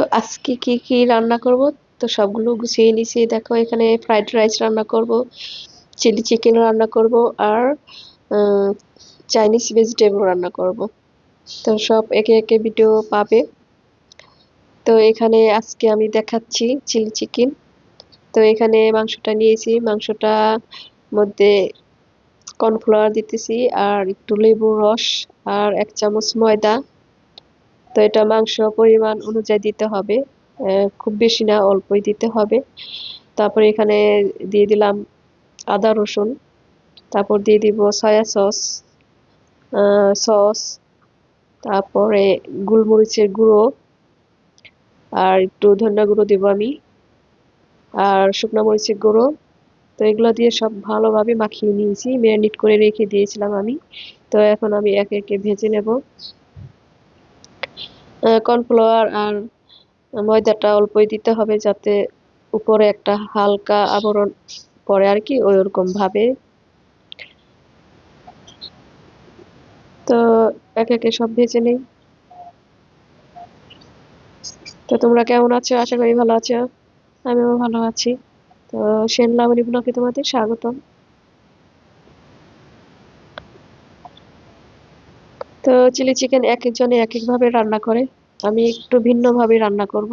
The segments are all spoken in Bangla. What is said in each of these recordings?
তো আজকে কি কি রান্না করব? তো সবগুলো গুছিয়ে নিছি দেখো, এখানে ফ্রাইড রাইস রান্না করব চিলি চিকেন রান্না করব আর চাইনিজ ভেজিটেবল রান্না করব। তো সব একে একে ভিডিও পাবে। তো এখানে আজকে আমি দেখাচ্ছি চিলি চিকেন তো এখানে মাংসটা নিয়েছি। মাংসটা মধ্যে কর্নফ্লাওয়ার দিতেছি আর একটু লেবুর রস আর এক চামচ ময়দা। তো এটা মাংস পরিমাণ অনুযায়ী দিতে হবে খুব বেশি না, অল্পই দিতে হবে। তারপর এখানে দিয়ে দিলাম আদা, রসুন। তারপর দিয়ে দিব সয়া সস সস। তারপরে গোলমরিচের গুঁড়ো। আর একটু ধনিয়া গুঁড়ো দেবো আমি। আর শুকনো মরিচের গুঁড়ো। তো এগুলো দিয়ে সব ভালোভাবে মাখিয়ে নিয়েছি। ম্যারিনেট করে রেখে দিয়েছিলাম আমি। তো এখন আমি একে একে ভেজে নেব। কর্নফ্লাওয়ার আর ময়দাটা অল্পই দিতে হবে যাতে উপরে একটা হালকা আবরণ পরে আর কি ওই ভাবে। তো একে একে সব ভেজে নেই। তো তোমরা কেমন আছো? আশা করি ভালো আছো। আমিও ভালো আছি। তো সেন লাবণী ব্লকে তোমাদের স্বাগতম। তো চিলি চিকেন এক একজনে এক একভাবে রান্না করে। আমি একটু ভিন্নভাবে রান্না করব।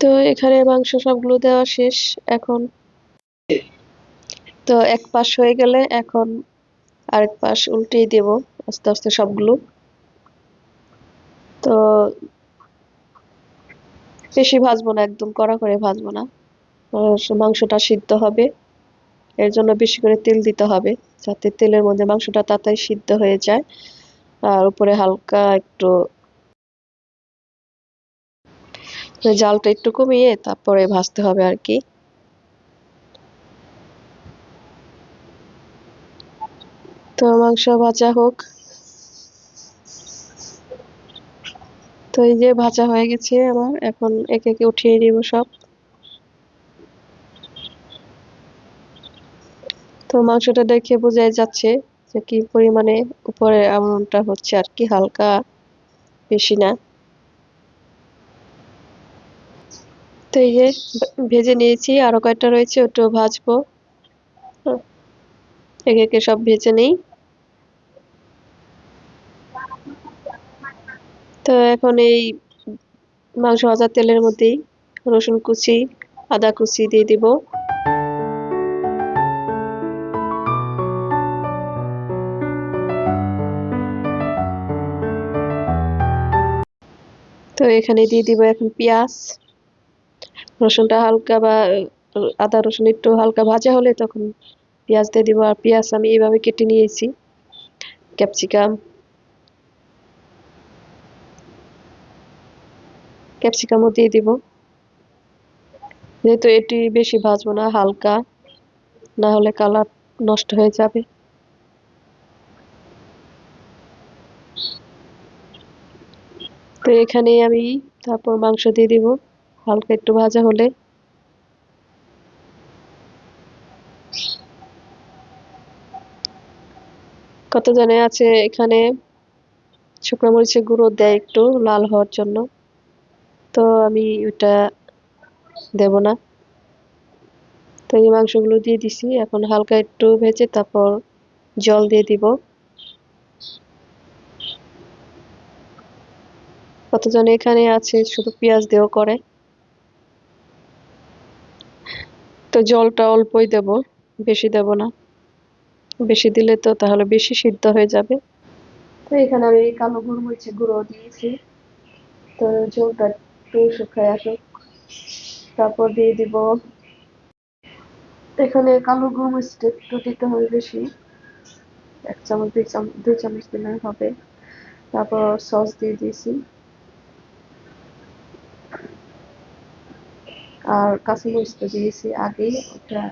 তো এখানে মাংস সবগুলো দেওয়া শেষ এখন। তো এক পাশ হয়ে গেলে এখন আরেক পাশ উল্টেই দেব আস্তে আস্তে সবগুলো। তো বেশি ভাজবো না, একদম কড়া করে ভাজবো না। মাংসটা সিদ্ধ হবে। এর জন্য বেশি করে তেল দিতে হবে, যাতে তেলের মধ্যে মাংসটা তাড়াতাড়ি সিদ্ধ হয়ে যায়। আর উপরে হালকা একটু জালটা একটু কমিয়ে তারপরে ভাজতে হবে আর কি। তো মাংস ভাজা হোক। তো এই যে ভাজা হয়ে গেছে আমার, এখন একে একে উঠিয়ে দিব সব। তো মাংসটা দেখে বোঝাই যাচ্ছে যে কি পরিমাণে উপরে আমনটা হচ্ছে আর কি, হালকা বেশি না। তো এই যে ভেজে নিয়েছি, আরও কয়েকটা রয়েছে, ওটাও ভাজবো। একে একে সব ভেজে নেই। তো এখন এই মাংস ভাজা তেলের মধ্যেই রসুন কুচি, আদা কুচি দিয়ে দিব। তো এখানে দিয়ে দিব এখন পেঁয়াজ, রসুনটা হালকা বা, আদা রসুন একটু হালকা ভাজা হলে তখন পেঁয়াজ দিয়ে দিব। আর পেঁয়াজ আমি এইভাবে কেটে নিয়েছি, ক্যাপসিকাম। ক্যাপসিকামও দিয়ে দিব। যেহেতু এটি বেশি ভাজবো না, হালকা, না হলে কালার নষ্ট হয়ে যাবে। তো এখানেই আমি তারপর মাংস দিয়ে দিব। হালকা একটু ভাজা হলে। কত জনে আছে এখানে? শুকনো মরিচের গুঁড়ো দেয় একটু, লাল হওয়ার জন্য। তো আমি ওটা দেব না। তো এই মাংসগুলো দিয়ে দিছি। এখন হালকা একটু ভেজে তারপর জল দিয়ে দিব। কতজন এখানে আছে? শুধু পেঁয়াজ দিয়েও করে। তো জলটা অল্পই দেব, বেশি দেব না। বেশি দিলে তো তাহলে বেশি সিদ্ধ হয়ে যাবে। তো এখানে আমি কালো গোলমরিচের গুঁড়ো দিয়েছি। তো জলটা একটু শুকায় আসুক। তারপর দিয়ে দিব। এখানে কালো গোলমরিচটা একটু দিতে হবে বেশি। এক চামচ, দুই চামচ দুই চামচ দিলে হবে। তারপর সস দিয়ে দিয়েছি। আর কাঁচামরিচ তো দিয়েছি ওটা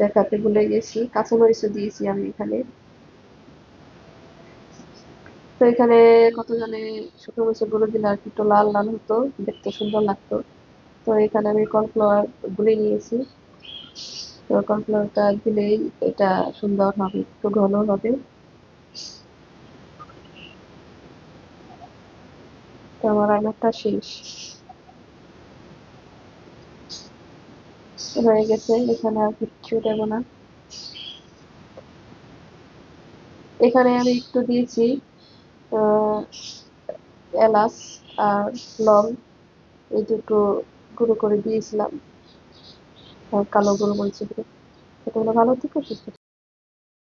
দেখাতে ভুলে গেছি। কাঁচামরিচও দিয়েছি আমি এখানে। তো এখানে কতজনে শুকনো মরিচের গুঁড়ো দিলে আর একটু লাল লাল হতো, দেখতে সুন্দর লাগতো। তো এখানে আমি কর্নফ্লাওয়ার গুলে নিয়েছি। তো কর্নফ্লাওয়ারটা দিলেই এটা সুন্দর হবে, একটু ঘন হবে। তো আমার রান্নাটা শেষ। হয়ে গেছে, এখানে আর কিচ্ছু দেব না। এখানে আমি একটু দিয়েছি এলাচ আর লং এই দুটো গুঁড়ো করে দিয়েছিলাম কালো গোলমরিচ এটা হলো ভালো থেকে, সুস্থ